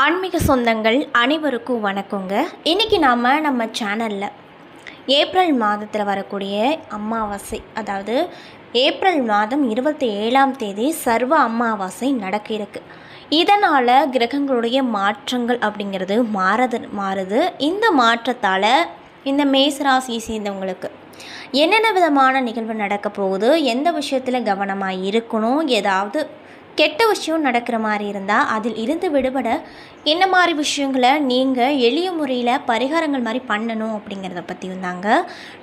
ஆன்மீக சொந்தங்கள் அனைவருக்கும் வணக்கங்க. இன்றைக்கி நாம் நம்ம சேனலில் ஏப்ரல் மாதத்தில் வரக்கூடிய அமாவாசை அதாவது ஏப்ரல் மாதம் இருபத்தி ஏழாம் தேதி சர்வ அமாவாசை நடக்க இருக்கு. இதனால் கிரகங்களுடைய மாற்றங்கள் அப்படிங்கிறது மாறது மாறுது. இந்த மாற்றத்தால் இந்த மேசராசி சேர்ந்தவங்களுக்கு என்னென்ன விதமான நிகழ்வு நடக்க போகுது? எந்த விஷயத்தில் கவனமாக இருக்கணும்? ஏதாவது கெட்ட விஷயம் நடக்கிற மாதிரி இருந்தால் அதில் இருந்து விடுபட என்ன மாதிரி விஷயங்களை நீங்கள் எளிய முறையில் பரிகாரங்கள் மாதிரி பண்ணணும் அப்படிங்கிறத பற்றி வந்தாங்க.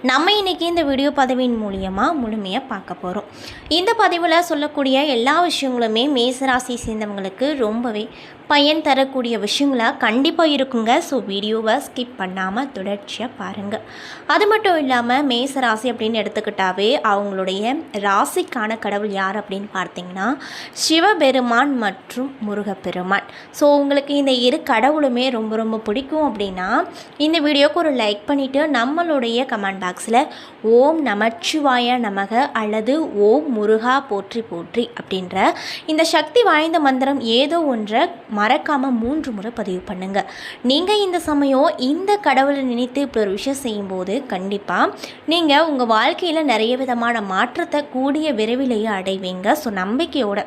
நம்ம இன்றைக்கி இந்த வீடியோ பதவியின் மூலியமாக முழுமையாக பார்க்க போகிறோம் இந்த பதிவில் சொல்லக்கூடிய எல்லா விஷயங்களுமே மேசராசி சேர்ந்தவங்களுக்கு ரொம்பவே பயன் தரக்கூடிய விஷயங்களாக கண்டிப்பாக இருக்குங்க. ஸோ வீடியோவை ஸ்கிப் பண்ணாமல் தொடர்ச்சியாக பாருங்கள் அது மட்டும் இல்லாமல் மேச ராசி அப்படின்னு எடுத்துக்கிட்டாவே அவங்களுடைய ராசிக்கான கடவுள் யார் அப்படின்னு பார்த்தீங்கன்னா சிவபெருமான் மற்றும் முருகப்பெருமான். ஸோ உங்களுக்கு இந்த இரு கடவுளுமே ரொம்ப ரொம்ப பிடிக்கும் அப்படின்னா இந்த வீடியோவுக்கு ஒரு லைக் பண்ணிவிட்டு நம்மளுடைய கமெண்ட் பாக்ஸில் ஓம் நமச்சிவாய நமக அல்லது ஓம் முருகா போற்றி போற்றி அப்படின்ற இந்த சக்தி வாய்ந்த மந்திரம் ஏதோ ஒன்றை மறக்காமல் மூன்று முறை பதிவு பண்ணுங்கள் நீங்கள் இந்த சமயம் இந்த கடவுளை நினைத்து இப்படி ஒரு விஷயம் செய்யும்போது கண்டிப்பாக நீங்கள் உங்கள் வாழ்க்கையில் நிறைய விதமான மாற்றத்தை கூடிய விரைவிலேயே அடைவீங்க. ஸோ நம்பிக்கையோட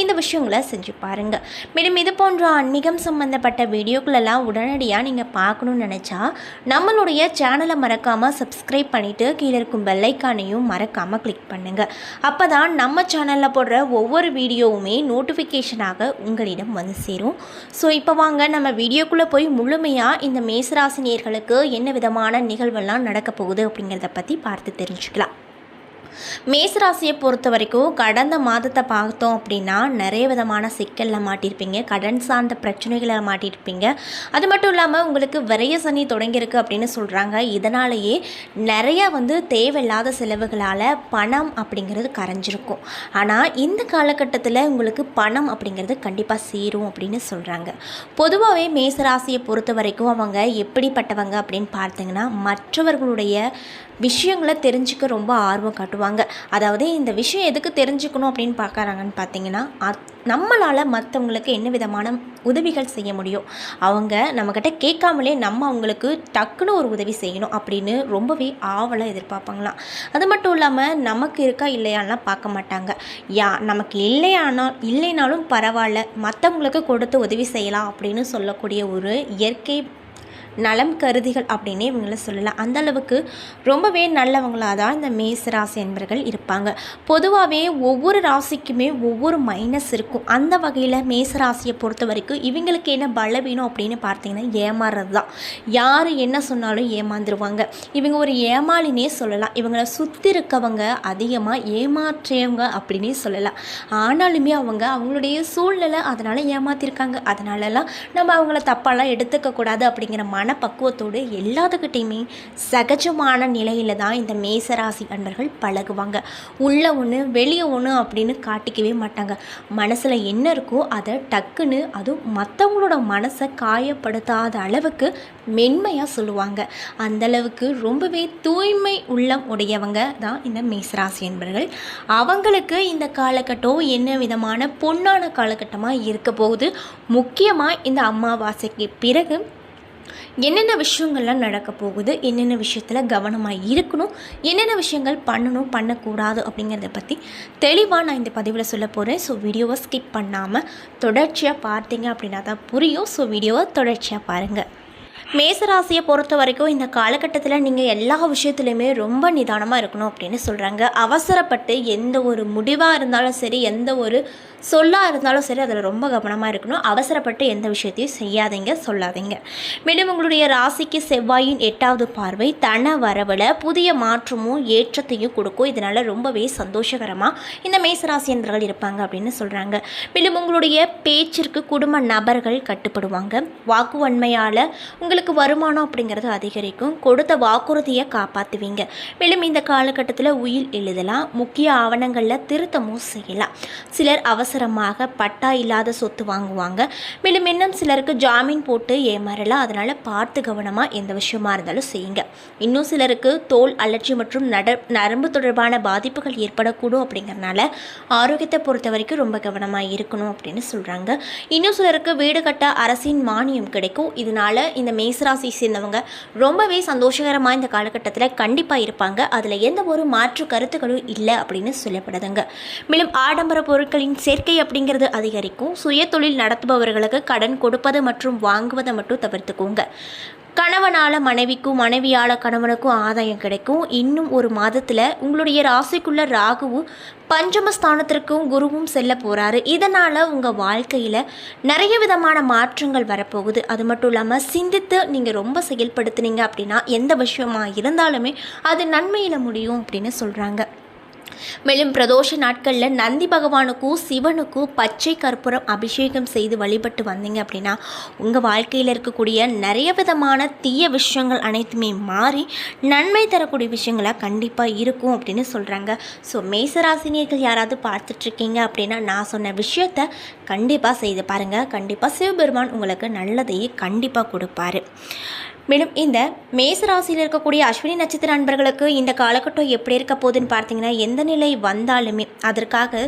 இந்த விஷயங்களை செஞ்சு பாருங்கள் மேலும் இது போன்ற ஆன்மீகம் சம்மந்தப்பட்ட வீடியோக்களெல்லாம் உடனடியாக நீங்கள் பார்க்கணுன்னு நினச்சா நம்மளுடைய சேனலை மறக்காமல் சப்ஸ்கிரைப் பண்ணிவிட்டு கீழே இருக்கும் பெல்லைக்கானையும் மறக்காமல் கிளிக் பண்ணுங்கள் அப்போ தான் நம்ம சேனலில் போடுற ஒவ்வொரு வீடியோவுமே நோட்டிஃபிகேஷனாக உங்களிடம் வந்து சேரும். ஸோ இப்போ வாங்க நம்ம வீடியோக்குள்ளே போய் முழுமையாக இந்த மேசராசினியர்களுக்கு என்ன விதமான நிகழ்வெல்லாம் நடக்க போகுது அப்படிங்கிறத பற்றி பார்த்து தெரிஞ்சுக்கலாம். மேசராசியை பொறுத்த வரைக்கும் கடந்த மாதத்தை பார்த்தோம் அப்படின்னா நிறைய விதமான சிக்கலில் மாட்டியிருப்பீங்க கடன் சார்ந்த பிரச்சனைகளை மாட்டியிருப்பீங்க அது மட்டும் இல்லாமல் உங்களுக்கு விரைய சனி தொடங்கியிருக்கு அப்படின்னு சொல்கிறாங்க இதனாலேயே நிறைய வந்து தேவையில்லாத செலவுகளால் பணம் அப்படிங்கிறது கரைஞ்சிருக்கும். ஆனால் இந்த காலகட்டத்தில் உங்களுக்கு பணம் அப்படிங்கிறது கண்டிப்பாக சேரும் அப்படின்னு சொல்கிறாங்க பொதுவாகவே மேசராசியை பொறுத்த வரைக்கும் அவங்க எப்படிப்பட்டவங்க அப்படின்னு பார்த்தீங்கன்னா மற்றவர்களுடைய விஷயங்களை தெரிஞ்சுக்க ரொம்ப ஆர்வம் காட்டுவாங்க. அதாவது இந்த விஷயம் எதுக்கு தெரிஞ்சுக்கணும் அப்படின்னு பார்க்குறாங்கன்னு பார்த்தீங்கன்னா அத் நம்மளால் மற்றவங்களுக்கு என்ன விதமான உதவிகள் செய்ய முடியும்? அவங்க நம்மக்கிட்ட கேட்காமலே நம்ம அவங்களுக்கு டக்குன்னு ஒரு உதவி செய்யணும் அப்படின்னு ரொம்பவே ஆவலாக எதிர்பார்ப்பாங்களாம். அது மட்டும் இல்லாமல் நமக்கு இருக்கா இல்லையான்லாம் பார்க்க மாட்டாங்க. யா நமக்கு இல்லையானால் இல்லைனாலும் பரவாயில்ல மற்றவங்களுக்கு கொடுத்து உதவி செய்யலாம் அப்படின்னு சொல்லக்கூடிய ஒரு இயற்கை நலம் கருதிகள் அப்படின்னே இவங்கள சொல்லலாம். அந்த அளவுக்கு ரொம்பவே நல்லவங்களாக தான் இந்த மேச ராசி என்பர்கள் இருப்பாங்க. பொதுவாகவே ஒவ்வொரு ராசிக்குமே ஒவ்வொரு மைனஸ் இருக்கும். அந்த வகையில் மேச ராசியை பொறுத்த வரைக்கும் இவங்களுக்கு என்ன பலவீனம் அப்படின்னு பார்த்தீங்கன்னா ஏமாறுறது தான் யார் என்ன சொன்னாலும் ஏமாந்துருவாங்க. இவங்க ஒரு ஏமாளினே சொல்லலாம். இவங்களை சுற்றி இருக்கவங்க அதிகமாக ஏமாற்றியவங்க அப்படின்னே சொல்லலாம். ஆனாலுமே அவங்க அவங்களுடைய சூழ்நிலை அதனால் ஏமாத்திருக்காங்க. அதனாலலாம் நம்ம அவங்கள தப்பாலாம் எடுத்துக்கக்கூடாது அப்படிங்கிற மனப்பக்குவத்தோடு எல்லாத்துக்கிட்டேயுமே சகஜமான நிலையில் தான் இந்த மேசராசி அன்பர்கள் பழகுவாங்க. உள்ளே ஒன்று வெளியே ஒன்று அப்படின்னு காட்டிக்கவே மாட்டாங்க. மனசில் என்ன இருக்கோ அதை டக்குன்னு அதுவும் மற்றவங்களோட மனசை காயப்படுத்தாத அளவுக்கு மென்மையாக சொல்லுவாங்க. அந்தளவுக்கு ரொம்பவே தூய்மை உள்ளம் உடையவங்க தான் இந்த மேசராசி என்பர்கள் அவங்களுக்கு இந்த காலகட்டம் என்ன விதமான பொன்னான காலகட்டமாக இருக்க போகுது? முக்கியமாக இந்த அமாவாசைக்கு பிறகு என்னென்ன விஷயங்கள்லாம் நடக்க போகுது என்னென்ன விஷயத்தில் கவனமாக இருக்கணும் என்னென்ன விஷயங்கள் பண்ணணும் பண்ணக்கூடாது அப்படிங்கிறத பற்றி தெளிவாக நான் இந்த பதிவில் சொல்ல போகிறேன் ஸோ வீடியோவை ஸ்கிப் பண்ணாமல் தொடர்ச்சியாக பார்த்தீங்க அப்படின்னா தான் புரியும். ஸோ வீடியோவை தொடர்ச்சியாக பாருங்கள் மேசராசியை பொறுத்த வரைக்கும் இந்த காலகட்டத்தில் நீங்கள் எல்லா விஷயத்துலையுமே ரொம்ப நிதானமாக இருக்கணும் அப்படின்னு சொல்கிறாங்க அவசரப்பட்டு எந்த ஒரு முடிவாக இருந்தாலும் சரி எந்த ஒரு சொல்லாக இருந்தாலும் சரி அதில் ரொம்ப கவனமாக இருக்கணும். அவசரப்பட்டு எந்த விஷயத்தையும் செய்யாதீங்க சொல்லாதீங்க. மேலும் உங்களுடைய ராசிக்கு செவ்வாயின் எட்டாவது பார்வை தன வரவில் புதிய மாற்றமும் ஏற்றத்தையும் கொடுக்கும். இதனால் ரொம்பவே சந்தோஷகரமாக இந்த மேசராசி இருப்பாங்க அப்படின்னு சொல்கிறாங்க மேலும் உங்களுடைய பேச்சிற்கு குடும்ப நபர்கள் கட்டுப்படுவாங்க. வாக்குவன்மையால் உங்களுக்கு வருமானம் அப்படிங்கிறது அதிகரிக்கும். கொடுத்த வாக்குறுதியை காப்பாற்றுவீங்க மேலும் இந்த காலகட்டத்தில் உயில் எழுதலாம். முக்கிய ஆவணங்களில் திருத்தமும் செய்யலாம். சிலர் அவசர அவசரமாக பட்டா இல்லாத சொத்து வாங்குவாங்க. மேலும் இன்னும் சிலருக்கு ஜாமீன் போட்டு ஏமாறலாம். அதனால் பார்த்து கவனமாக எந்த விஷயமா இருந்தாலும் செய்யுங்க. இன்னும் சிலருக்கு தோல் அலர்ஜி மற்றும் நட நரம்பு தொடர்பான பாதிப்புகள் ஏற்படக்கூடும் அப்படிங்கறனால ஆரோக்கியத்தை பொறுத்த வரைக்கும் ரொம்ப கவனமாக இருக்கணும் அப்படின்னு சொல்கிறாங்க இன்னும் சிலருக்கு வீடு கட்ட அரசின் மானியம் கிடைக்கும். இதனால இந்த மேசராசி சேர்ந்தவங்க ரொம்பவே சந்தோஷகரமாக இந்த காலகட்டத்தில் கண்டிப்பாக இருப்பாங்க. அதில் எந்த ஒரு மாற்று கருத்துக்களும் இல்லை அப்படின்னு சொல்லப்படுதுங்க. மேலும் ஆடம்பர பொருட்களின் சேர்க்கை அப்படிங்கிறது அதிகரிக்கும். சுய தொழில் நடத்துபவர்களுக்கு கடன் கொடுப்பது மற்றும் வாங்குவதை மட்டும் தவிர்த்துக்கோங்க. கணவனால் மனைவிக்கும் மனைவியால் கணவனுக்கும் ஆதாயம் கிடைக்கும். இன்னும் ஒரு மாதத்தில் உங்களுடைய ராசிக்குள்ள ராகுவும் பஞ்சமஸ்தானத்திற்கும் குருவும் செல்ல போகிறாரு இதனால் உங்கள் வாழ்க்கையில் நிறைய விதமான மாற்றங்கள் வரப்போகுது. அது மட்டும் இல்லாமல் சிந்தித்து நீங்கள் ரொம்ப செயல்படுத்துனீங்க அப்படின்னா எந்த விஷயமாக இருந்தாலுமே அது நன்மையில் முடியும் அப்படின்னு சொல்கிறாங்க மேலும் பிரதோஷ நாட்களில் நந்தி பகவானுக்கும் சிவனுக்கும் பச்சை கற்பூரம் அபிஷேகம் செய்து வழிபட்டு வந்தீங்க அப்படின்னா உங்கள் வாழ்க்கையில் இருக்கக்கூடிய நிறைய விதமான தீய விஷயங்கள் அனைத்துமே மாறி நன்மை தரக்கூடிய விஷயங்களாக கண்டிப்பாக இருக்கும் அப்படின்னு சொல்கிறாங்க ஸோ மேசராசினியர்கள் யாராவது பார்த்துட்ருக்கீங்க அப்படின்னா நான் சொன்ன விஷயத்த கண்டிப்பாக செய்து பாருங்கள் கண்டிப்பாக சிவபெருமான் உங்களுக்கு நல்லதையே கண்டிப்பாக கொடுப்பாரு. மேலும் இந்த மேசராசியில் இருக்கக்கூடிய அஸ்வினி நட்சத்திர அன்பர்களுக்கு இந்த காலகட்டம் எப்படி இருக்க போகுதுன்னு பார்த்தீங்கன்னா எந்த நிலை வந்தாலுமே அதற்காக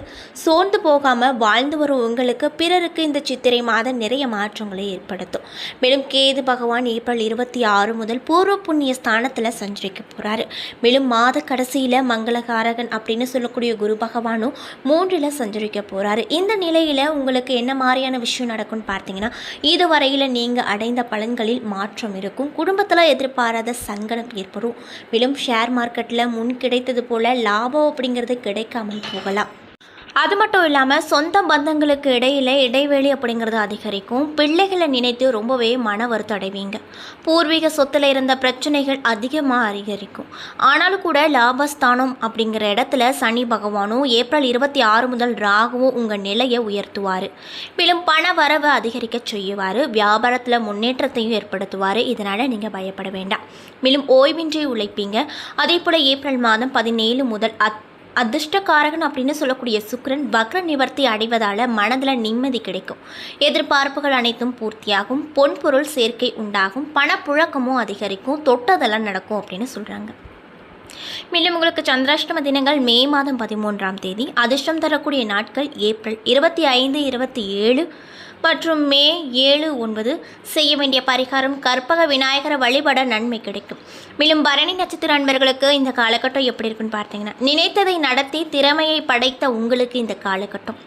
சோர்ந்து போகாமல் வாழ்ந்து வரும் உங்களுக்கு பிறருக்கு இந்த சித்திரை மாதம் நிறைய மாற்றங்களை ஏற்படுத்தும். மேலும் கேது பகவான் ஏப்ரல் இருபத்தி ஆறு முதல் பூர்வ புண்ணிய ஸ்தானத்தில் சஞ்சரிக்க போகிறாரு மேலும் மாத கடைசியில் மங்களகாரகன் அப்படின்னு சொல்லக்கூடிய குரு பகவானும் மூன்றில் சஞ்சரிக்க போகிறாரு இந்த நிலையில் உங்களுக்கு என்ன மாதிரியான விஷயம் நடக்கும்னு பார்த்தீங்கன்னா இதுவரையில் நீங்கள் அடைந்த பலன்களில் மாற்றம் இருக்கும். குடும்பத்தில் எதிர்பாராத சங்கடம் ஏற்படும். மேலும் ஷேர் மார்க்கெட்டில் முன் கிடைத்தது போல் லாபம் அப்படிங்கிறது கிடைக்காமல் போகலாம். அது மட்டும் இல்லாமல் சொந்த பந்தங்களுக்கு இடையில இடைவெளி அப்படிங்கிறது அதிகரிக்கும். பிள்ளைகளை நினைத்து ரொம்பவே மன வருத்தம் அடைவீங்க. பூர்வீக சொத்தில் இருந்த பிரச்சனைகள் அதிகமாக அதிகரிக்கும். ஆனாலும் கூட லாபஸ்தானம் அப்படிங்கிற இடத்துல சனி பகவானும் ஏப்ரல் இருபத்தி ஆறு முதல் ராகுவும் உங்கள் நிலையை உயர்த்துவார். மேலும் பண வரவை அதிகரிக்க செய்வார். வியாபாரத்தில் முன்னேற்றத்தையும் ஏற்படுத்துவார். இதனால் நீங்கள் பயப்பட வேண்டாம். மேலும் ஓய்வின்றி உழைப்பீங்க. அதே போல் ஏப்ரல் மாதம் பதினேழு முதல் அத் அதிர்ஷ்டக்காரகன் அப்படின்னு சொல்லக்கூடிய சுக்கரன் வக்ர நிவர்த்தி அடைவதால் மனதில் நிம்மதி கிடைக்கும். எதிர்பார்ப்புகள் அனைத்தும் பூர்த்தியாகும். பொன்பொருள் சேர்க்கை உண்டாகும். பணப்புழக்கமும் அதிகரிக்கும். தொட்டதெல்லாம் நடக்கும் அப்படின்னு சொல்கிறாங்க மேலும் உங்களுக்கு சந்திராஷ்டம தினங்கள் மே மாதம் பதிமூன்றாம் தேதி. அதிர்ஷ்டம் தரக்கூடிய நாட்கள் ஏப்ரல் இருபத்தி ஐந்து இருபத்தி ஏழு மற்றும் மே ஏழு ஒன்பது செய்ய வேண்டிய பரிகாரம் கற்பக விநாயகரை வழிபட நன்மை கிடைக்கும். மேலும் பரணி நட்சத்திர அன்பர்களுக்கு இந்த காலகட்டம் எப்படி இருக்குன்னு பார்த்தீங்கன்னா நினைத்ததை நடத்தி திறமையை படைத்த உங்களுக்கு இந்த காலகட்டம்.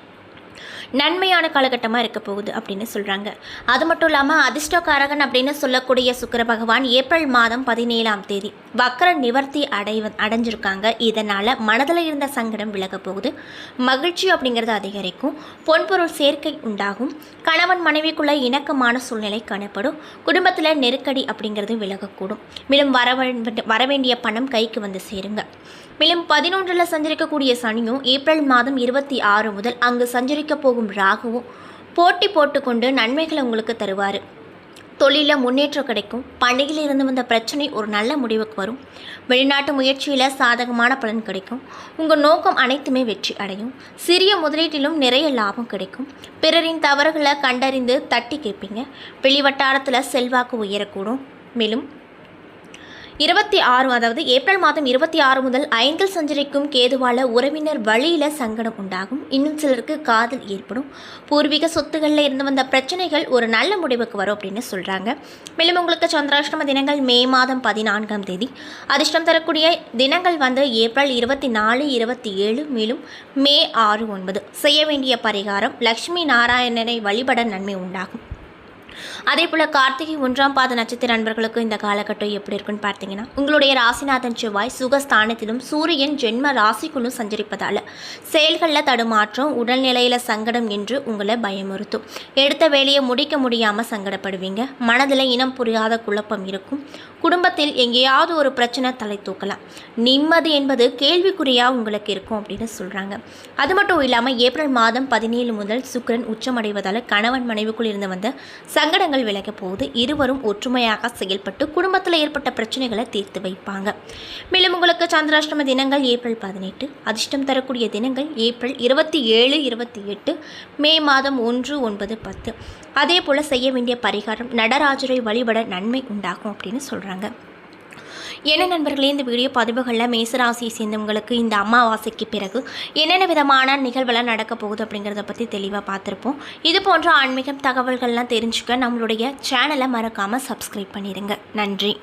நன்மையான காலகட்டமாக இருக்க போகுது அப்படின்னு சொல்கிறாங்க அது மட்டும் இல்லாமல் அதிர்ஷ்டக்காரகன் அப்படின்னு சொல்லக்கூடிய சுக்கர பகவான் ஏப்ரல் மாதம் பதினேழாம் தேதி வக்கர நிவர்த்தி அடைவ அடைஞ்சிருக்காங்க. இதனால் மனதில் இருந்த சங்கடம் விலக போகுது. மகிழ்ச்சி அப்படிங்கிறது அதிகரிக்கும். பொன்பொருள் சேர்க்கை உண்டாகும். கணவன் மனைவிக்குள்ள இணக்கமான சூழ்நிலை காணப்படும். குடும்பத்தில் நெருக்கடி அப்படிங்கிறது விலகக்கூடும். மேலும் வர வரவேண்டிய பணம் கைக்கு வந்து சேருங்க. மேலும் பதினொன்றில் சஞ்சரிக்கக்கூடிய சனியும் ஏப்ரல் மாதம் இருபத்தி ஆறு முதல் அங்கு சஞ்சரிக்க போகும் ராகுவும் போட்டி போட்டுக்கொண்டு நன்மைகளை உங்களுக்கு தருவார். தொழிலில் முன்னேற்றம் கிடைக்கும். பண்டிகையில் இருந்து வந்த பிரச்சனை ஒரு நல்ல முடிவுக்கு வரும். வெளிநாட்டு முயற்சியில் சாதகமான பலன் கிடைக்கும். உங்கள் நோக்கம் அனைத்துமே வெற்றி அடையும். சிறிய முதலீட்டிலும் நிறைய லாபம் கிடைக்கும். பிறரின் தவறுகளை கண்டறிந்து தட்டி கேட்பீங்க. வெளிவட்டாரத்தில் செல்வாக்கு உயரக்கூடும். மேலும் இருபத்தி ஆறு அதாவது ஏப்ரல் மாதம் இருபத்தி ஆறு முதல் ஐந்தில் சஞ்சரிக்கும் கேதுவால உறவினர் வழியில் சங்கடம் உண்டாகும். இன்னும் சிலருக்கு காதல் ஏற்படும். பூர்வீக சொத்துகளில் இருந்து வந்த பிரச்சனைகள் ஒரு நல்ல முடிவுக்கு வரும் அப்படின்னு சொல்கிறாங்க மேலும் உங்களுக்கு சந்திராஷ்டம தினங்கள் மே மாதம் பதினான்காம் தேதி. அதிர்ஷ்டம் தரக்கூடிய தினங்கள் வந்து ஏப்ரல் இருபத்தி நாலு இருபத்தி ஏழு மேலும் மே ஆறு ஒன்பது. செய்ய வேண்டிய பரிகாரம் லக்ஷ்மி நாராயணனை வழிபட நன்மை உண்டாகும். அதே போல் கார்த்திகை ஒன்றாம் பாத நட்சத்திர நண்பர்களுக்கு இந்த காலகட்டம் எப்படி இருக்குன்னு பார்த்தீங்கன்னா உங்களுடைய ராசிநாதன் செவ்வாய் சுகஸ்தானத்திலும் சூரியன் ஜென்ம ராசிக்குள்ளும் சஞ்சரிப்பதால் செயல்களில் தடுமாற்றம் உடல்நிலையில் சங்கடம் என்று உங்களை பயமுறுத்தும். எடுத்த வேலையை முடிக்க முடியாமல் சங்கடப்படுவீங்க. மனதில் இனம் புரியாத குழப்பம் இருக்கும். குடும்பத்தில் எங்கேயாவது ஒரு பிரச்சனை தலை தூக்கலாம். நிம்மதி என்பது கேள்விக்குறியாக உங்களுக்கு இருக்கும் அப்படின்னு சொல்கிறாங்க அது மட்டும் இல்லாமல் ஏப்ரல் மாதம் பதினேழு முதல் சுக்கிரன் உச்சமடைவதால் கணவன் மனைவிக்குள் இருந்து வந்த சங்கடங்கள் விலக போது இருவரும் ஒற்றுமையாக செயல்பட்டு குடும்பத்தில் ஏற்பட்ட பிரச்சனைகளை தீர்த்து வைப்பாங்க. மேலும் உங்களுக்கு சந்திராஷ்டம தினங்கள் ஏப்ரல் பதினெட்டு அதிர்ஷ்டம் தரக்கூடிய தினங்கள் ஏப்ரல் இருபத்தி ஏழு இருபத்தி எட்டு மே மாதம் ஒன்று ஒன்பது பத்து. அதே போல் செய்ய வேண்டிய பரிகாரம் நடராஜரை வழிபட நன்மை உண்டாகும் அப்படின்னு சொல்கிறாங்க என்ன நண்பர்களே இந்த வீடியோ பதிவுகளில் மேசராசியை சேர்ந்தவங்களுக்கு இந்த அமாவாசைக்கு பிறகு என்னென்ன விதமான நிகழ்வெல்லாம் நடக்க போகுது அப்படிங்கிறத பற்றி தெளிவாக பார்த்துருப்போம். இது போன்ற ஆன்மீகம் தகவல்கள்லாம் தெரிஞ்சுக்க நம்மளுடைய சேனலை மறக்காமல் சப்ஸ்கிரைப் பண்ணிடுங்க நன்றி.